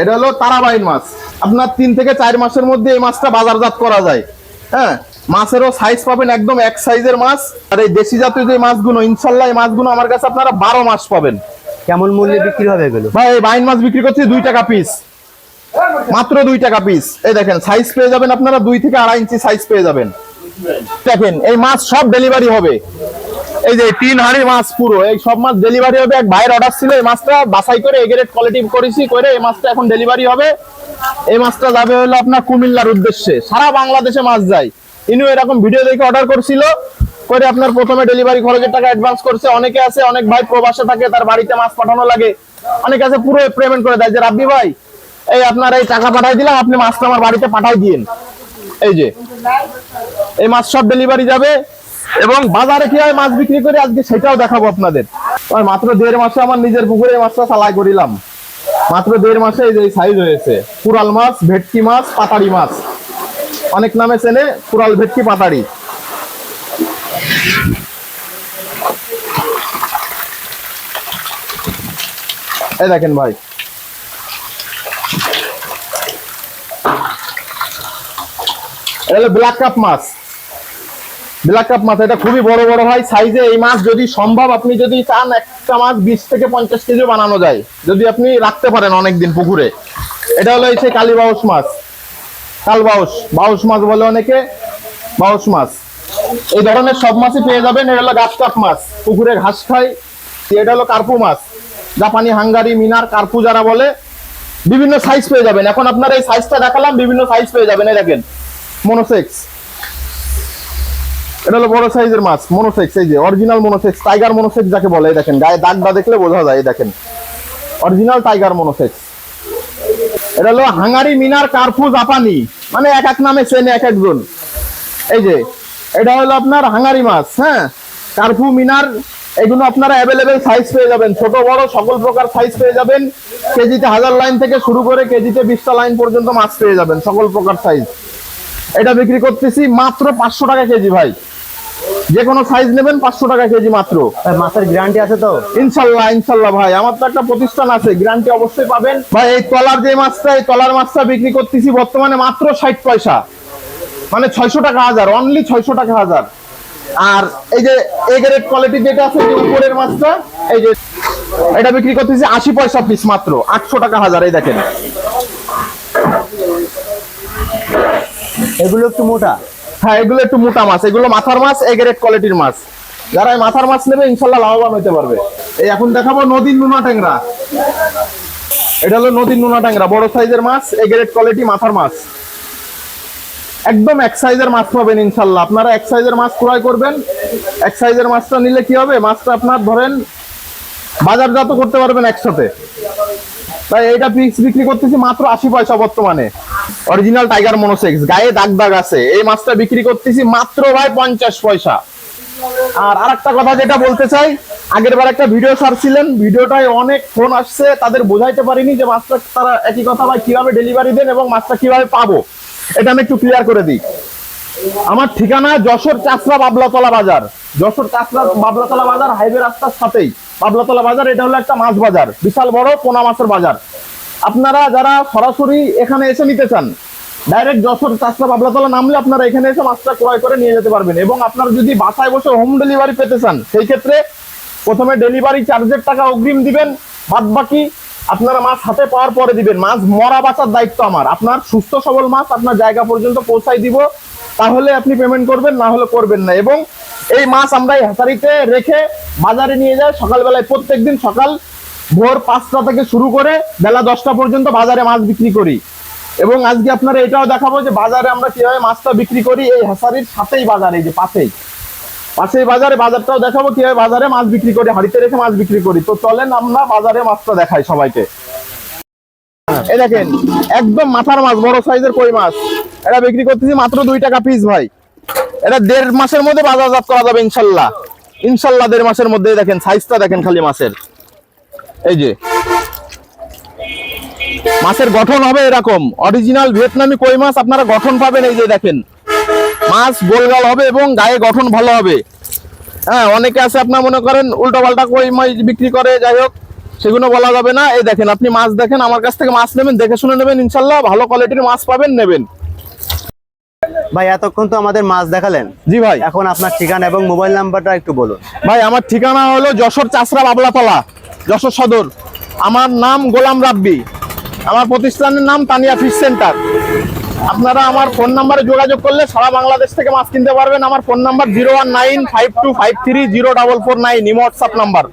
এটা হলো তারাবাইন মাছ। আপনার তিন থেকে চার মাসের মধ্যে এই মাছটা বাজারজাত করা যায়। হ্যাঁ মাছেরও সাইজ পাবেন একদম এক সাইজের মাছ। আর এই দেশি জাতীয় যে মাছগুলো ইনশাল্লাহ এই মাছগুলো আমার কাছে আপনারা বারো মাস পাবেন। কেমন মূল্যে বিক্রি হবে এগুলো? ভাই এই বাইন মাছ বিক্রি করছি দুই টাকা পিস মাত্র দুই টাকা পিস এই দেখেন সাইজ পেয়ে যাবেন আপনারা দুই থেকে আড়াই ইঞ্চি সাইজ পেয়ে যাবেন। দেখেন এই মাছ সব ডেলিভারি হবে। এই যে তিন হাড়ি মাছ পুরো, এই সব মাছ ডেলিভারি হবে। এক ভাইয়ের অর্ডার ছিল এই মাছটা, বাছাই করে এগ্রেড কোয়ালিটি করেছি, করে এই মাছটা এখন ডেলিভারি হবে। এই মাছটা যাবে হলো আপনার কুমিল্লার উদ্দেশ্যে। সারা বাংলাদেশে মাছ যায়। ইনু এরকম ভিডিও দেখে অর্ডার করছিল, করে আপনার প্রথমে ডেলিভারি খরচের টাকা অ্যাডভান্স করছে। অনেকে আছে, অনেক ভাই প্রবাসে থাকে, তার বাড়িতে মাছ পাঠানো লাগে। অনেকে আছে পুরো পেমেন্ট করে দেয়। যে রাব্বি ভাই, এই আপনার এই টাকা পাঠাই দিলাম, আপনি মাছটা আমার বাড়িতে পাঠাই দিন এই যে, এই মাছ সব ডেলিভারি যাবে। এবং বাজারে কীভাবে মাছ বিক্রি করি আজকে সেটাও দেখাবো আপনাদের। মাত্র দেড় মাসে আমার নিজের পুকুরে মাছটা চালাই করিলাম। মাত্র দেড় মাসে এই যে সাইজ হয়েছে। কুরাল মাছ, ভেটকি মাছ পাতাড়ি মাছ। অনেক নামে চেনে কুরাল ভেটকি পাতাড়ি এই দেখেন ভাই। এটা হলো ব্ল্যাক কাপ মাছ। ব্ল্যাক কাপ মাছ, এটা খুবই বড় বড় হয়। সাইজে এই মাছ যদি সম্ভব, আপনি যদি চান একটা মাছ বিশ থেকে পঞ্চাশ কেজি বানানো যায়, যদি আপনি রাখতে পারেন অনেকদিন পুকুরে। এটা হলো এই কালী বাউস মাছ। কাল বাউস মাছ বলে অনেকে বাউস মাছ। এই ধরনের সব মাছই পেয়ে যাবেন। এটা হলো গাছ কাপ মাছ। পুকুরে ঘাস খায়। এটা হলো কার্পু মাছ। জাপানি হাঙ্গারি, মিনার, কার্পু যারা বলে, বিভিন্ন সাইজ পেয়ে যাবেন। এখন আপনার এই সাইজটা দেখালাম, বিভিন্ন সাইজ পেয়ে যাবেন। এই দেখেন মনোসেক্স এটা হলো বড় সাইজের মাছ মনোসেক্স এই যে অরিজিনাল মনোসেক্স টাইগার মনোসেক্স যাকে বলে, এই দেখেন, গায়ে দাগ দেখলে বোঝা যায়, এই দেখেন। অরিজিনাল টাইগার মনোসেক্স এটা হলো হাঙ্গারি মিনার কার্পু জাপানি মানে এক এক নামে চেনে এক একজন। এই যে, এটা হলো আপনার হাঙ্গারি মাছ হ্যাঁ? কার্পু মিনার, এগুলো আপনারা অ্যাভেলেবেল সাইজ পেয়ে যাবেন। ছোট, বড়, সকল প্রকার সাইজ পেয়ে যাবেন। কেজিতে হাজার লাইন থেকে শুরু করে কেজিতে বিশটা লাইন পর্যন্ত মাছ পেয়ে যাবেন, সকল প্রকার সাইজ এটা বিক্রি করতেছি মাত্র পাঁচশো টাকা কেজি, ভাই। যে কোনো সাইজ নেবেন পাঁচশো টাকা কেজি মাত্র। মাছের গ্যারান্টি আছে তো? ইনশাল্লাহ ইনশাল্লাহ ভাই। আমার তো একটা প্রতিষ্ঠান আছে গ্যারান্টি অবশ্যই পাবেন। ভাই এই তলার যে মাছটা এই তলার মাছটা বিক্রি করতেছি বর্তমানে মাত্র ষাট পয়সা। মানে ছয়শো টাকা হাজার অনলি ছয়শো টাকা হাজার। আর এই যে এ গ্রেড কোয়ালিটি যেটা আছে উপরের মাছটা এই যে এটা বিক্রি করতেছি আশি পয়সা পিস মাত্র আটশো টাকা হাজার এই দেখেন। এগুলো একটু মোটা? হ্যাঁ এগুলো একটু মোটা মাছ। এগুলো মাথার মাছ, এ গ্রেড কোয়ালিটির মাছ। যারা এই মাথার মাছ নেবে, ইনশাল্লাহ লাভবান হতে পারবে। এই এখন দেখাবো নদীর নুনা ট্যাংরা। এটা হলো নদীর নুনা ট্যাংরা। বড় সাইজের মাছ, এ গ্রেড কোয়ালিটি মাথার মাছ। একদম এক সাইজের মাছ পাবেন ইনশাল্লাহ। আপনারা এক সাইজের মাছ ক্রয় করবেন। এক সাইজের মাছটা নিলে কি হবে? মাছটা আপনার ধরেন বাজারজাত করতে পারবেন একসাথে। তাই এইটা পিস বিক্রি করতেছি মাত্র আশি পয়সা বর্তমানে। অরিজিনাল টাইগার মনোসেক্স গায়ে দাগ দাগ আছে। এই মাছটা বিক্রি করতেছি মাত্র ভাই পঞ্চাশ পয়সা। আর আরেকটা কথা যেটা বলতে চাই, আগের বার একটা ভিডিও ছাড়ছিলেন, ভিডিওটায় অনেক ফোন আসছে, তাদের বোঝাইতে পারিনি যে মাছটা তারা একই কথা ভাই কীভাবে ডেলিভারি দেন এবং মাছটা কীভাবে পাবো। এটা আমি একটু ক্লিয়ার করে দিই। আমার ঠিকানা যশোর চাষরা বাবলাতলা বাজার। যশোর চাষরা বাবলাতলা বাজার হাইওয়ে রাস্তার সাথেই। বাবলাতলা বাজার, এটা হলো একটা মাছ বাজার। বিশাল বড় পোনা মাছের বাজার। আপনারা যারা সরাসরি এখানে এসে নিতে চান ডাইরেক্ট যশোর চাষটা বাবলাতলা নামলে আপনারা এখানে এসে মাছটা ক্রয় করে নিয়ে যেতে পারবেন। এবং আপনারা যদি বাসায় বসে হোম ডেলিভারি পেতে চান, সেই ক্ষেত্রে প্রথমে ডেলিভারি চার্জের টাকা অগ্রিম দিবেন বাদ বাকি আপনারা মাছ হাতে পাওয়ার পরে দিবেন। মাছ মরা বাঁচার দায়িত্ব আমার। আপনার সুস্থ সবল মাছ আপনার জায়গা পর্যন্ত পৌঁছাই দিব, তাহলে আপনি পেমেন্ট করবেন, না হলে করবেন না। এবং এই মাছ আমরা এই হ্যাচারিতে রেখে বাজারে নিয়ে যাই সকালবেলায়। প্রত্যেকদিন সকাল ভোর পাঁচটা থেকে শুরু করে বেলা দশটা পর্যন্ত বাজারে মাছ বিক্রি করি। এবং আজকে আপনারা এটাও দেখাবো যে বাজারে আমরা কীভাবে মাছটা বিক্রি করি এই হ্যাচারির সাথেই বাজার যে পাশেই। পাশেই বাজারে, বাজারটাও দেখাবো কীভাবে বাজারে মাছ বিক্রি করি, হাড়িতে রেখে মাছ বিক্রি করি। তো চলেন আমরা বাজারে মাছটা দেখাই সবাইকে। এই দেখেন, একদম মাথার মাছ, বড় সাইজের কই মাছ। এটা বিক্রি করতেছি মাত্র দুই টাকা পিস ভাই। এটা দেড় মাসের মধ্যে বাজারজাত করা যাবে ইনশাল্লাহ। ইনশাল্লাহ দেড় মাসের মধ্যে দেখেন সাইজটা দেখেন খালি মাছের। এই যে। মাছের গঠন হবে এরকম। অরিজিনাল ভিয়েতনামি কই মাছ আপনারা গঠন পাবেন এই যে দেখেন। মাছ গোলগাল হবে এবং গায়ে গঠন ভালো হবে। হ্যাঁ অনেকে আছে আপনার মনে করেন উল্টো পাল্টা কই মাছ বিক্রি করে যাই হোক সেগুলো বলা যাবে না। এই দেখেন আপনি মাছ দেখেন আমার কাছ থেকে মাছ নেবেন দেখে শুনে নেবেন ইনশাল্লাহ ভালো কোয়ালিটির মাছ পাবেন নেবেন। ভাই এতক্ষণ তো আমাদের মাছ দেখালেন। জি ভাই। এখন আপনার ঠিকানা এবং মোবাইল নাম্বারটা একটু বলুন। ভাই আমার ঠিকানা হলো যশোর চাষরা বাবলাতলা। যশোর সদর। আমার নাম গোলাম রাব্বি। আমার প্রতিষ্ঠানের নাম তানিয়া ফিশ সেন্টার। আপনারা আমার ফোন নাম্বারে যোগাযোগ করলে সারা বাংলাদেশ থেকে মাছ কিনতে পারবেন। আমার phone number zero one nine five two five three zero double four nine WhatsApp number.